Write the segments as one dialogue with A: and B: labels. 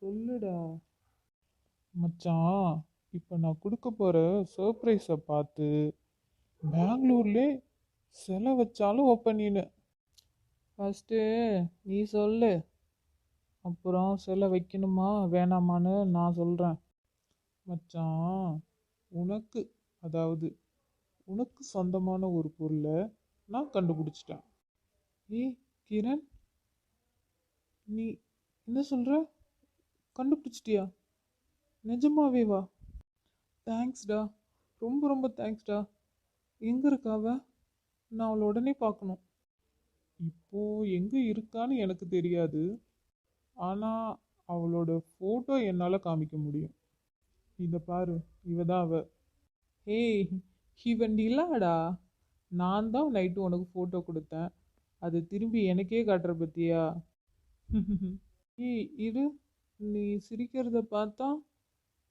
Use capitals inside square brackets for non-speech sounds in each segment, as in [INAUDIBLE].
A: சொல்லுடா. மச்சான் இப்போ நான் கொடுக்க போகிற சர்ப்ரைஸை பார்த்து பெங்களூர்லே சிலை வச்சாலும் ஓப்பன் நீனு ஃபஸ்ட்டு நீ சொல்லு. அப்புறம் சிலை வைக்கணுமா வேணாமான்னு நான் சொல்கிறேன் மச்சான் உனக்கு அதாவது உனக்கு சொந்தமான ஒரு பொருளை நான் கண்டுபிடிச்சிட்டேன். ஏய் கிரண் நீ என்ன சொல்கிற கண்டுபிடிச்சிட்டியா? நிஜமாவே வா. தேங்க்ஸ்டா ரொம்ப ரொம்ப தேங்க்ஸ்டா எங்கே இருக்காவ? நான் அவளை உடனே பார்க்கணும். இப்போ எங்கே இருக்கான்னு எனக்கு தெரியாது. ஆனால் அவளோட ஃபோட்டோ என்னால் காமிக்க முடியும். இதை பாரு இவ தான் அவ. ஏய் இவன் நிலாடா. நான் தான் நைட்டு உனக்கு ஃபோட்டோ கொடுத்தேன். அது திரும்பி எனக்கே காட்டுற பத்தியா? [LAUGHS] ஏய் இரு. நீ சிரிக்கிறத பார்த்தா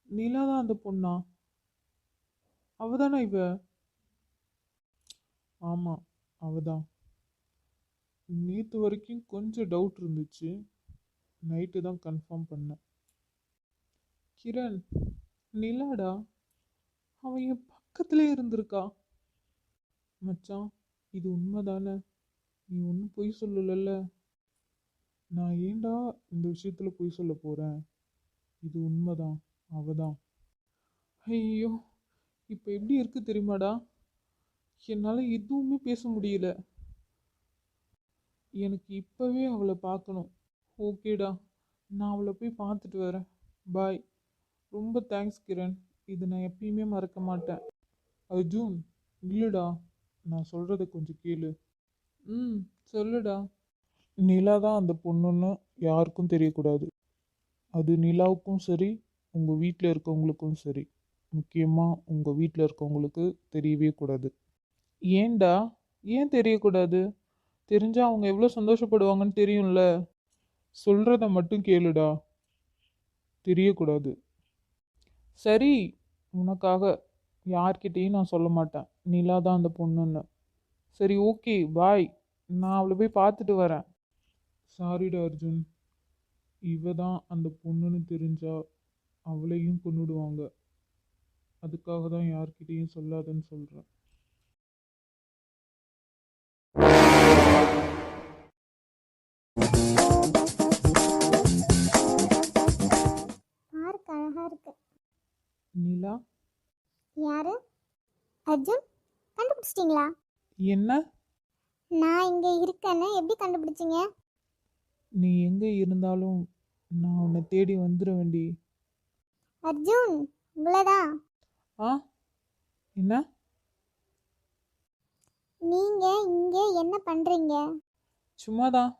A: நிலா தான் அந்த பொண்ணா? அவ தானே இவ? ஆமாம் அவ தான். நேற்று வரைக்கும் கொஞ்சம் டவுட் இருந்துச்சு. நைட்டு தான் கன்ஃபார்ம் பண்ணேன். கிரண் நிலாடா? அவன் என் பக்கத்துலே இருந்திருக்கா? மச்சான் இது உண்மைதானே? நீ ஒன்றும் பொய் சொல்லலல்ல. நான் ஏன்டா இந்த விஷயத்தில் பொய் சொல்ல போகிறேன் இது உண்மைதான் அவதான். ஐயோ இப்போ எப்படி இருக்கு தெரியுமாடா? என்னால் எதுவுமே பேச முடியல. எனக்கு இப்போவே அவளை பார்க்கணும். ஓகேடா நான் அவளை போய் பார்த்துட்டு வரேன். பாய். ரொம்ப தேங்க்ஸ் கிரண். இது நான் எப்பயுமே மறக்க மாட்டேன். அர்ஜுன் இல்லைடா நான் சொல்கிறத கொஞ்சம் கேளு. ம் சொல்லுடா. நிலா தான் அந்த பொண்ணுன்னு யாருக்கும் தெரியக்கூடாது. அது நிலாவுக்கும் சரி உங்கள் வீட்டில் இருக்கவங்களுக்கும் சரி. முக்கியமாக உங்கள் வீட்டில் இருக்கவங்களுக்கு தெரியவே கூடாது. ஏன்டா? ஏன் தெரியக்கூடாது? தெரிஞ்சால் அவங்க எவ்வளோ சந்தோஷப்படுவாங்கன்னு தெரியும்ல. சொல்கிறத மட்டும் கேளுடா. தெரியக்கூடாது. சரி உனக்காக யார்கிட்டேயும் நான் சொல்ல மாட்டேன். நிலா தான் அந்த பொண்ணுன்னு. சரி ஓகே பாய். நான் அவளை போய் பார்த்துட்டு வரேன். சாரிடா அர்ஜுன். இவ தான் அந்த பொண்ணுன்னு தெரிஞ்சா அவளையும் கொன்னுடுவாங்க. அதுக்காக தான் யார்கிட்டேயும் சொல்லாதன்னு சொல்கிறேன்
B: பார்க்க அழகா இருக்கு.
A: நிலா?
B: யாரு? அர்ஜுன்? கண்டுபிடிச்சிட்டிங்களா?
A: என்ன?
B: நான் இங்க இருக்கேன்னு எப்படி கண்டுபிடிச்சீங்க?
A: நீ எங்கே இருந்தாலும் நான் உன்னை தேடி வந்துடுவேண்டி
B: அர்ஜுன் உங்களதான்
A: ஆ? என்ன?
B: நீங்க இங்க என்ன பண்றீங்க?
A: சும்மாதான்.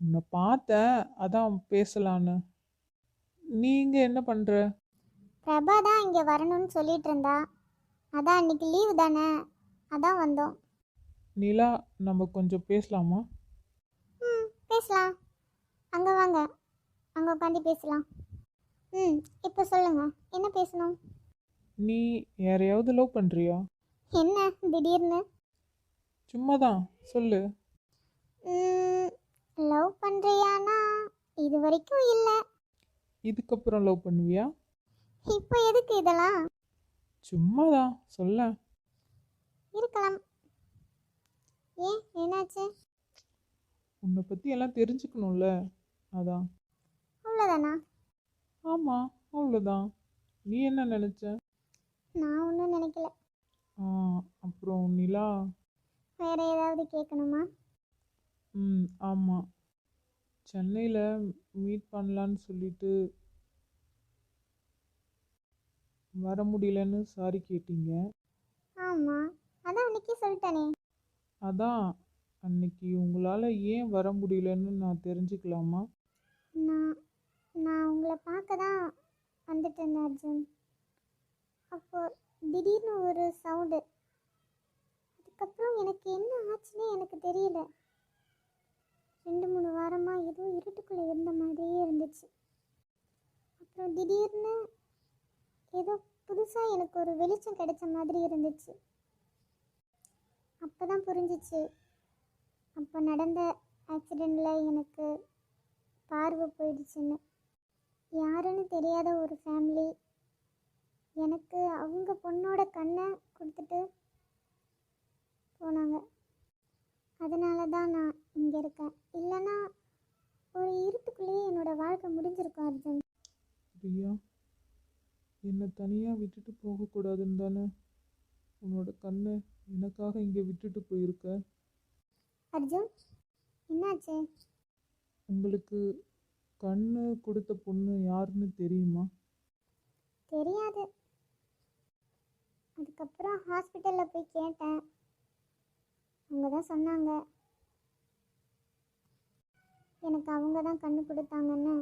A: உன்னை பார்த்தேன் அதான் பேசலான்னு. நீங்க என்ன பண்ற?
B: பிரபா தான் இங்க வரணும்னு சொல்லிட்டு இருந்தா. அதான் அன்னைக்கு லீவு தானே. அதான் வந்தோம்.
A: நிலா நம்ம கொஞ்சம் பேசலாமா?
B: பேசலாம். அங்க வாங்க. அங்க உட்காந்து பேசலாம். ம் இப்போ சொல்லுங்க. என்ன பேசணும்?
A: நீ யாரையாவது லவ் பண்றியா?
B: என்ன? திடீர்னு.
A: சும்மாதான். சொல்லு.
B: லவ் பண்றியானா? இது வரைக்கும் இல்லை.
A: இதுக்கப்புறம் லவ் பண்ணுவியா?
B: இப்போ எதுக்கு இதெல்லாம்?
A: சும்மாதான். சொல்ல
B: இருக்கலாம். ஏன்? என்னாச்சு?
A: உன்னை பத்தி எல்லாம் தெரிஞ்சுக்கணும்ல. அதான்.
B: அவ்வளோதானா
A: ஆமா அவ்வளோதான் நீ என்ன நினைச்ச?
B: நான் ஒன்றும் நினைக்கல.
A: ஆ அப்புறம் நிலா?
B: வேற ஏதாவது கேட்கணுமா
A: ம் ஆமாம் சென்னையில் மீட் பண்ணலான்னு சொல்லிட்டு வர முடியலன்னு சாரி கேட்டீங்க.
B: ஆமாம் அதான் அன்னைக்கே சொல்லிட்டேனே.
A: அதான். அன்னைக்கு உங்களால் ஏன் வர முடியலன்னு நான் தெரிஞ்சுக்கலாமா?
B: நான் நான் உங்களை பார்க்க தான் வந்துட்டு இருந்தேன் அர்ஜுன். அப்போ திடீர்னு ஒரு சவுண்டு அதுக்கப்புறம் எனக்கு என்ன ஆச்சுன்னே எனக்கு தெரியல. ரெண்டு மூணு வாரமாக ஏதோ இருட்டுக்குள்ளே இருந்த மாதிரியே இருந்துச்சு. அப்புறம் திடீர்னு ஏதோ புதுசாக எனக்கு ஒரு வெளிச்சம் கிடைச்ச மாதிரி இருந்துச்சு. அப்போ தான் புரிஞ்சிச்சு. அப்போ நடந்த ஆக்சிடெண்ட்டில் எனக்கு பார்வை போயிடுச்சுன்னு. யாருன்னு தெரியாத ஒரு ஃபேமிலி எனக்கு அவங்க பொண்ணோட கண்ணை கொடுத்துட்டு போனாங்க. அதனால தான் நான் இங்கே இருக்கேன். இல்லைன்னா ஒரு இருட்டுக்குள்ளேயே என்னோடய வாழ்க்கை முடிஞ்சிருக்கும் அர்ஜுன்.
A: பிரியா என்னை தனியாக விட்டுட்டு போகக்கூடாதுன்னு தானே உன்னோட கண்ணை எனக்காக இங்கே விட்டுட்டு போயிருக்க?
B: அர்ஜுன் என்னாச்சு?
A: உங்களுக்கு கண்ணு கொடுத்த பொண்ணு யாருன்னு தெரியுமா?
B: தெரியாது. அதுக்கப்புறம் ஹாஸ்பிட்டலில் போய் கேட்டேன். அவங்க தான் சொன்னாங்க. எனக்கு அவங்க தான் கண்ணு கொடுத்தாங்கன்னு.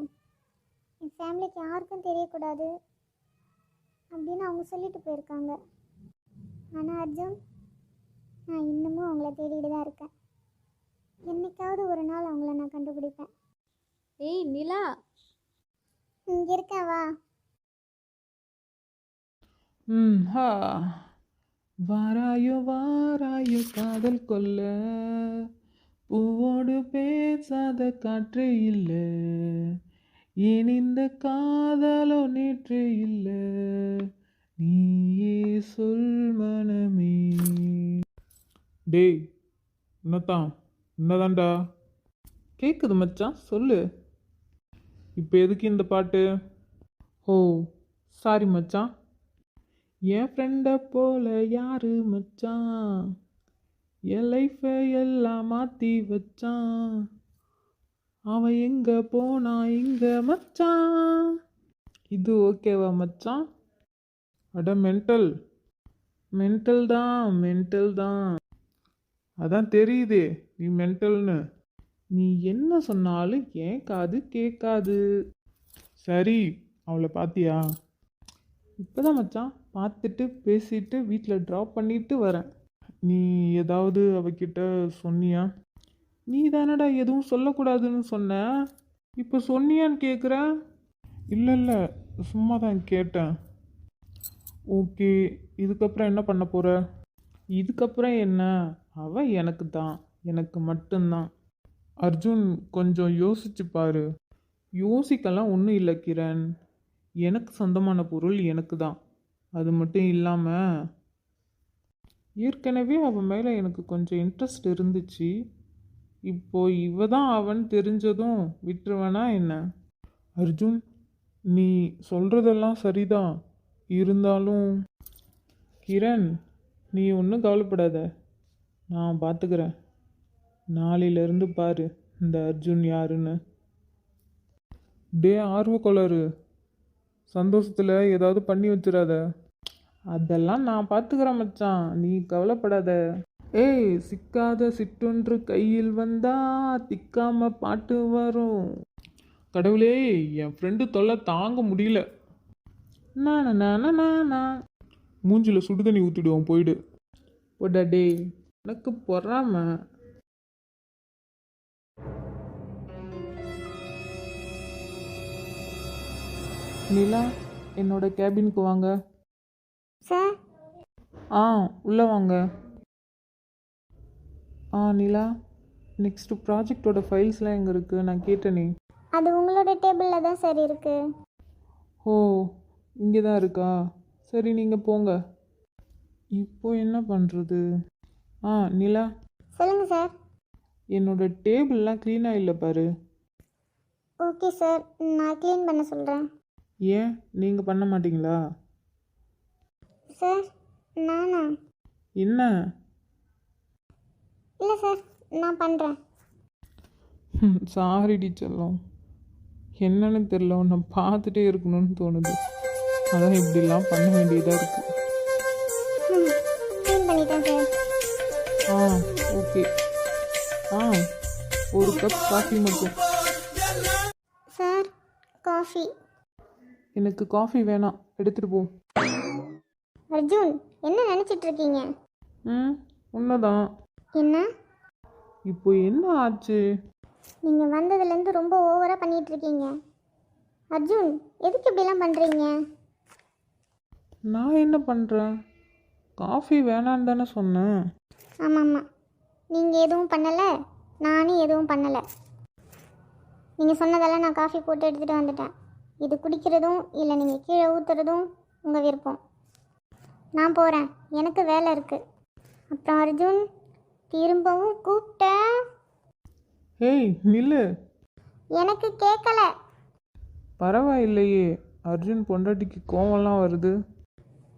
B: என் ஃபேமிலிக்கு யாருக்கும் தெரியக்கூடாது அப்படின்னு அவங்க சொல்லிட்டு போயிருக்காங்க. ஆனால் அர்ஜுன் நான் இன்னமும் அவங்கள தேடிட்டு தான் இருக்கேன். என்னைக்காவது ஒரு நாள் அவங்கள நான் கண்டுபிடிப்பேன்.
C: ஏய் நிலா.
B: இங்கே இருக்கேன் வா.
A: ம் ஹா. வாராயோ வாராயோ காதல் கொல்ல பூவோடு பேசாத காற்று இல்லை. ஏன் இந்த காதலோ நேற்று இல்லை. நீயே சொல் மனமே. டேய் என்னத்தான்? என்னதான்டா? கேட்குது மச்சான் சொல்லு. இப்போ எதுக்கு இந்த பாட்டு? ஓ சாரி மச்சான் என் ஃப்ரெண்டை போல யாரு மச்சான் என் லைஃப்பை எல்லாம் மாற்றி வச்சான் அவன் எங்கே போனா இங்க மச்சான் இது ஓகேவா மச்சான் அட மென்டல் மென்டல் தான் மென்டல் தான். அதான் தெரியுதே நீ மென்டல்னு நீ என்ன சொன்னாலும் ஏன் காது கேட்காது? சரி அவளை பாத்தியா? இப்போதான் மச்சான் பார்த்துட்டு பேசிட்டு வீட்டில் ட்ராப் பண்ணிட்டு வரேன். நீ ஏதாவது அவகிட்ட சொன்னியா? நீ தானடா எதுவும் சொல்லக்கூடாதுன்னு சொன்ன. இப்போ சொன்னியான்னு கேட்குற இல்லை இல்லை சும்மா தான் கேட்டேன். ஓகே இதுக்கப்புறம் என்ன பண்ண போகிற இதுக்கப்புறம் என்ன? அவ எனக்கு தான். எனக்கு மட்டும்தான். அர்ஜுன் கொஞ்சம் யோசிச்சு பாரு. யோசிக்கலாம் ஒன்றும் இல்லை கிரண். எனக்கு சொந்தமான பொருள் எனக்கு தான். அது மட்டும் இல்லாமல் ஏற்கனவே அவன் மேலே எனக்கு கொஞ்சம் இன்ட்ரெஸ்ட் இருந்துச்சு. இப்போ இவ தான் அவன் தெரிஞ்சதும் விட்டுருவனா என்ன? அர்ஜுன் நீ சொல்கிறதெல்லாம் சரிதான். இருந்தாலும் கிரண் நீ ஒன்றும் கவலைப்படாத. நான் பார்த்துக்கிறேன் நாளையிலேருந்து பாரு இந்த அர்ஜுன் யாருன்னு. டே ஆர்வக்கொளரு சந்தோஷத்தில் ஏதாவது பண்ணி வச்சிடாத. அதெல்லாம் நான் பார்த்துக்கிறேன் மச்சான். நீ கவலைப்படாத. ஏய் சிக்காத சிட்டொன்று கையில் வந்தா திக்காம பாட்டு வரும். கடவுளே என் ஃப்ரெண்டு தொல்லை தாங்க முடியல. நான் நான். மூஞ்சில சுடுதண்ணி ஊற்றிடுவோம் போயிடு. போடா டேய் எனக்கு பொறாம? நிலா என்னோட கேபினுக்கு வாங்க.
B: சார்.
A: ஆ உள்ளே வாங்க. ஆ நிலா நெக்ஸ்ட் ப்ராஜெக்டோட ஃபைல்ஸ்லாம் எங்கே இருக்குது நான் கேட்டேனே
B: அது உங்களோட டேபிளில் தான் சார் இருக்குது
A: ஓ இங்கே தான் இருக்கா? சரி நீங்கள் போங்க. இப்போ என்ன பண்ணுறது ஆ நிலா.
B: சொல்லுங்கள் சார்.
A: என்னோட டேபிள்லாம் க்ளீனாக இல்லை பாரு.
B: ஓகே சார் நான் க்ளீன் பண்ண சொல்கிறேன்
A: ஏன்? நீங்கள் பண்ண மாட்டீங்களா?
B: சார் நானா?
A: என்ன?
B: இல்லை சார் நான் பண்ணுறேன்
A: சாரி டீச்சர்லாம் என்னன்னு தெரில உன்னை பார்த்துட்டே இருக்கணும்னு தோணுது. அதான் இப்படிலாம் பண்ண வேண்டியதாக இருக்குது ஆ ஓகே ஆ ஒரு கப் காஃபி மட்டும்.
B: சார் காஃபி
A: எனக்கு காஃபி வேணாம். எடுத்துகிட்டு போ.
B: அர்ஜுன் என்ன நினச்சிட்டு இருக்கீங்க?
A: ம் உண்மைதான்
B: என்ன?
A: இப்போ என்ன ஆச்சு?
B: நீங்கள் வந்ததுலேருந்து ரொம்ப ஓவராக பண்ணிட்டு இருக்கீங்க. அர்ஜுன் எதுக்கு இப்படிலாம் பண்ணுறீங்க
A: நான் என்ன பண்ணுறேன் காஃபி வேணான்னு தானே சொன்னேன்.
B: ஆமாம் ஆமாம் நீங்கள் எதுவும் பண்ணலை? நானும் எதுவும் பண்ணலை. நீங்கள் சொன்னதெல்லாம் நான் காஃபி போட்டு எடுத்துகிட்டு வந்துட்டேன். இது குடிக்கிறதும் இல்லை நீங்கள் கீழே ஊற்றுறதும் உங்கள் விருப்பம். நான் போகிறேன் எனக்கு வேலை இருக்குது அப்புறம் அர்ஜுன் திரும்பவும் கூப்பிட்டேன்
A: ஏய் நில்லு.
B: எனக்கு கேட்கல
A: பரவாயில்லையே. அர்ஜுன் பொண்டாட்டிக்கு கோவம்லாம் வருது.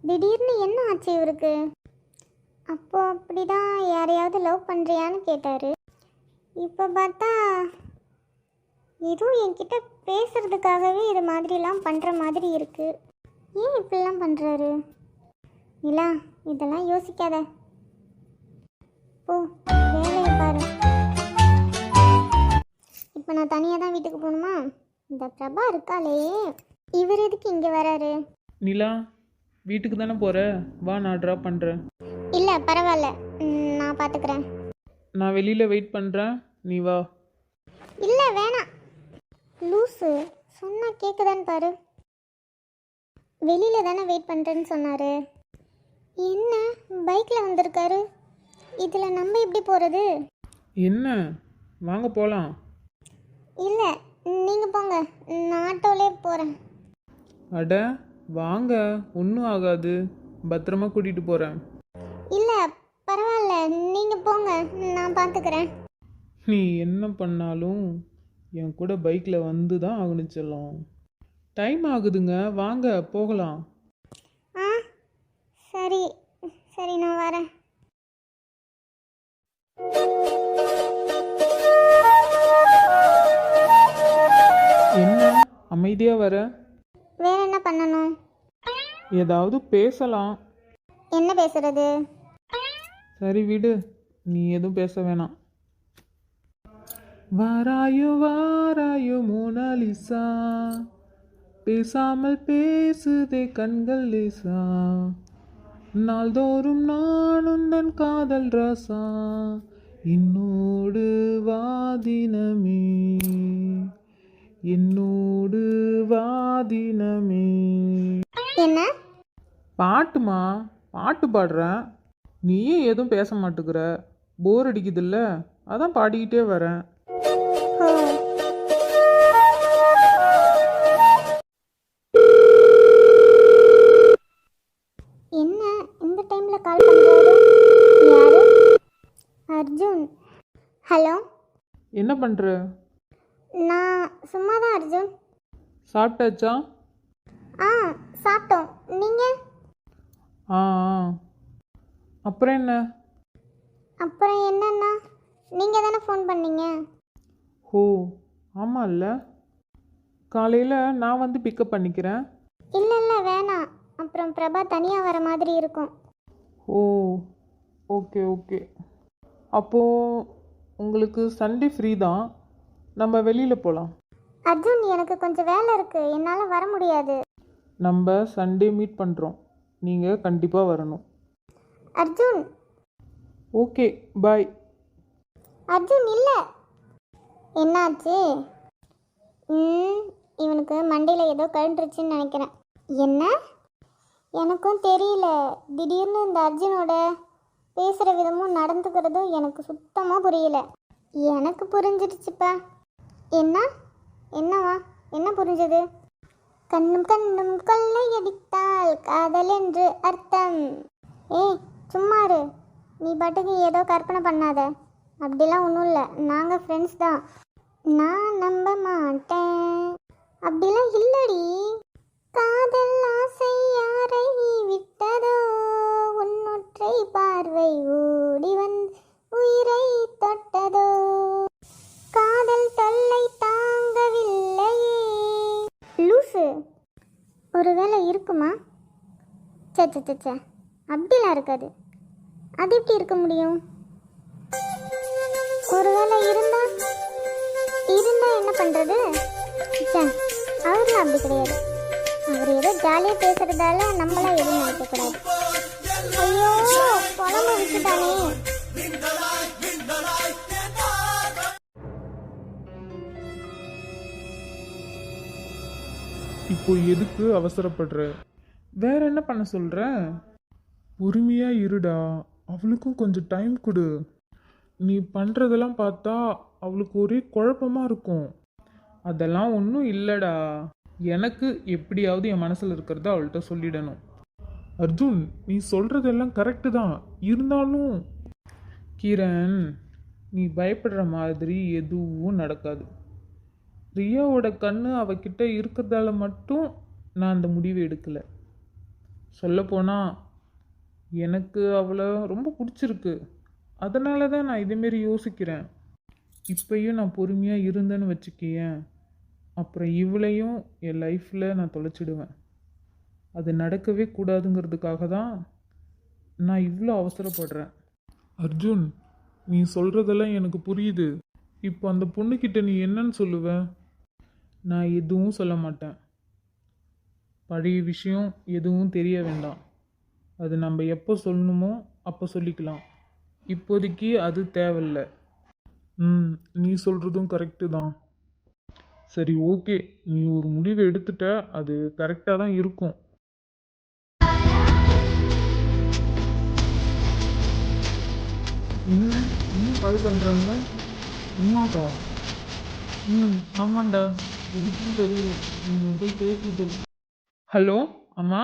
B: திடீர்னு என்ன ஆச்சு இவருக்கு? அப்போ அப்படிதான் யாரையாவது லவ் பண்ணுறியான்னு கேட்டார். இப்போ பார்த்தா ஏதோ என்கிட்ட பேசுறதுக்காகவே இது மாதிரிலாம் பண்ணுற மாதிரி இருக்குது ஏன் இப்படிலாம் பண்ணுறாரு நிலா இதெல்லாம் யோசிக்காத. போ வேலையை பாரு. இப்போ நான் தனியாக தான் வீட்டுக்கு போகணுமா? இந்த பிரபா இருக்காளே. இவர் எதுக்கு இங்கே வராரு?
A: நிலா வீட்டுக்கு தானே போகிற வா நான் ட்ராப் பண்ணுறேன்
B: இல்லை பரவாயில்ல. ம், நான் பார்த்துக்கிறேன்
A: நான் வெளியில் வெயிட் பண்ணுறேன் நீ வா.
B: இல்லை வேணாம். லூஸு சொன்னா கேட்குதான்னு பாரு. வெளியில் தானே வெயிட் பண்ணுறேன்னு சொன்னார். என்ன பைக்கில் வந்திருக்காரு? இதில் நம்ம எப்படி போகிறது
A: என்ன? வாங்க போகலாம்
B: இல்லை நீங்கள் போங்க. நான் ஆட்டோலே போகிறேன்
A: அட வாங்க ஒன்றும் ஆகாது. பத்திரமா கூட்டிகிட்டு போகிறேன்
B: இல்லை பரவாயில்ல. நீங்கள் போங்க நான் பார்த்துக்கிறேன்
A: நீ என்ன பண்ணாலும் என் கூட பைக்கில் வந்து தான் ஆகணும் செல்லம். டைம் ஆகுதுங்க வாங்க போகலாம்.
B: ஆ சரி சரி நான் வரேன்.
A: என்ன? அமைதியாக வர.
B: வேற என்ன பண்ணணும்.
A: ஏதாவது பேசலாம்.
B: என்ன பேசுறது?
A: சரி விடு. நீ எதுவும் பேச வேணாம். வாராயோ வாராயோ மோனாலிசா பேசாமல் பேசுதே கண்கள் லேசா. நாள்தோறும் நான் உந்தன் காதல் ரசா. என்னோடு வாதினமே என்னோடு வாதினமே
B: என்ன?
A: பாட்டுமா? பாட்டு பாடுறேன். நீயே எதுவும் பேச மாட்டேங்கிற போர் அடிக்குதுல்ல? அதான் பாடிக்கிட்டே வரேன்.
B: என்ன? இந்த டைம்ல கால் பண்றாரு? யாரு? அர்ஜுன். ஹலோ?
A: என்ன பண்ணுற
B: நான் சும்மா தான் அர்ஜுன்.
A: சாப்பிட்டாச்சா?
B: ஆ சாப்பிட்டோம். நீங்க?
A: ஆ ஆ. அப்புறம் என்ன?
B: அப்புறம் என்னன்னா நீங்க தானே ஃபோன் பண்ணீங்க?
A: ஓ ஆமாம் இல்லை காலையில் நான் வந்து பிக்கப் பண்ணிக்கிறேன்.
B: இல்ல இல்ல வேணாம். அப்புறம் பிரபா தனியா வர மாதிரி இருக்கும்.
A: ஓ ஓகே ஓகே. அப்போது உங்களுக்கு சண்டே ஃப்ரீ தான். நம்ம வெளியில் போகலாம்
B: அர்ஜுன் எனக்கு கொஞ்சம் வேலை இருக்கு. என்னால வர முடியாது.
A: நம்ம சண்டே மீட் பண்ணுறோம் நீங்கள் கண்டிப்பாக வரணும்.
B: அர்ஜுன்.
A: ஓகே பாய்
B: அர்ஜுன் இல்லை. என்னாச்சு? ம் இவனுக்கு மண்டையில் ஏதோ கழண்டுருச்சுன்னு நினைக்கிறேன். என்ன? எனக்கும் தெரியல. திடீர்னு இந்த அர்ஜுனோட பேசுகிற விதமும் நடந்துக்கிறதும் எனக்கு சுத்தமாக புரியல. எனக்கு புரிஞ்சிடுச்சுப்பா. என்ன? என்னவா? என்ன புரிஞ்சது? கண்ணும் கண்ணும் கொள்ளையடித்தால் காதல் என்று அர்த்தம். ஏய் சும்மாரு நீ பாட்டுக்கு ஏதோ கற்பனை பண்ணாத. அப்படிலாம் ஒன்றும் இல்லை. நாங்கள் ஃப்ரெண்ட்ஸ் தான். நான் நம்ப மாட்டேன். அப்படிலாம் இல்லடி. காதல் ஆசை யாரை விட்டதோ உன்னொற்றை பார்வை ஓடி வந்து உயிரை தொட்டதோ? காதல் தொல்லை தாங்கவில்லையே. லூசு. ஒருவேளை இருக்குமா? சே சே சே அப்படிலாம் இருக்காது. அது எப்படி இருக்க முடியும்? ஒருவேளை இருந்தா? இருந்தா என்ன பண்றது? ச்சே, அவர்லாம் அப்படி கிடையாது. அவர் ஏதோ ஜாலியாக பேசுறதால நம்மளாம் எதுவும் நினைக்கக்கூடாது. ஐயோ குழம்பு விட்டுட்டானே.
A: இப்போ எதுக்கு அவசரப்படுற? வேற என்ன பண்ண சொல்ற? பொறுமையா இருடா. அவளுக்கும் கொஞ்சம் டைம் கொடு. நீ பண்றதெல்லாம் பார்த்தா அவளுக்கு ஒரே குழப்பமா இருக்கும். அதெல்லாம் ஒன்றும் இல்லைடா. எனக்கு எப்படியாவது என் மனசில் இருக்கிறத அவள்கிட்ட சொல்லிடணும். அர்ஜுன் நீ சொல்கிறதெல்லாம் கரெக்டு தான். இருந்தாலும் கிரண் நீ பயப்படுற மாதிரி எதுவும் நடக்காது. ரியாவோட கண்ணு அவகிட்ட இருக்கிறதால மட்டும் நான் அந்த முடிவை எடுக்கலை. சொல்லப்போனால் எனக்கு அவளை ரொம்ப பிடிச்சிருக்கு. அதனால தான் நான் இதேமாரி யோசிக்கிறேன். இப்பையும் நான் பொறுமையாக இருந்தேன்னு வச்சுக்கியேன். அப்புறம் இவளையும் என் லைஃப்பில் நான் தொலைச்சிடுவேன். அது நடக்கவே கூடாதுங்கிறதுக்காக தான் நான் இவ்வளோ அவசரப்படுறேன். அர்ஜுன் நீ சொல்கிறதெல்லாம் எனக்கு புரியுது. இப்போ அந்த பொண்ணுக்கிட்ட நீ என்னன்னு சொல்லுவேன் நான் எதுவும் சொல்ல மாட்டேன். பழைய விஷயம் எதுவும் தெரிய வேண்டாம். அது நம்ம எப்போ சொல்லணுமோ அப்போ சொல்லிக்கலாம். இப்போதைக்கு அது தேவையில்ல. ம் நீ சொல்கிறதும் கரெக்டு தான். சரி ஓகே. நீ ஒரு முடிவு எடுத்துட்ட அது கரெக்டாக தான் இருக்கும். இன்னும் இன்னும் கால் பண்ணுறாங்க என்னக்கா? ம் ஆமாண்டா. இதுக்கும் தெரியும் ஹலோ அம்மா?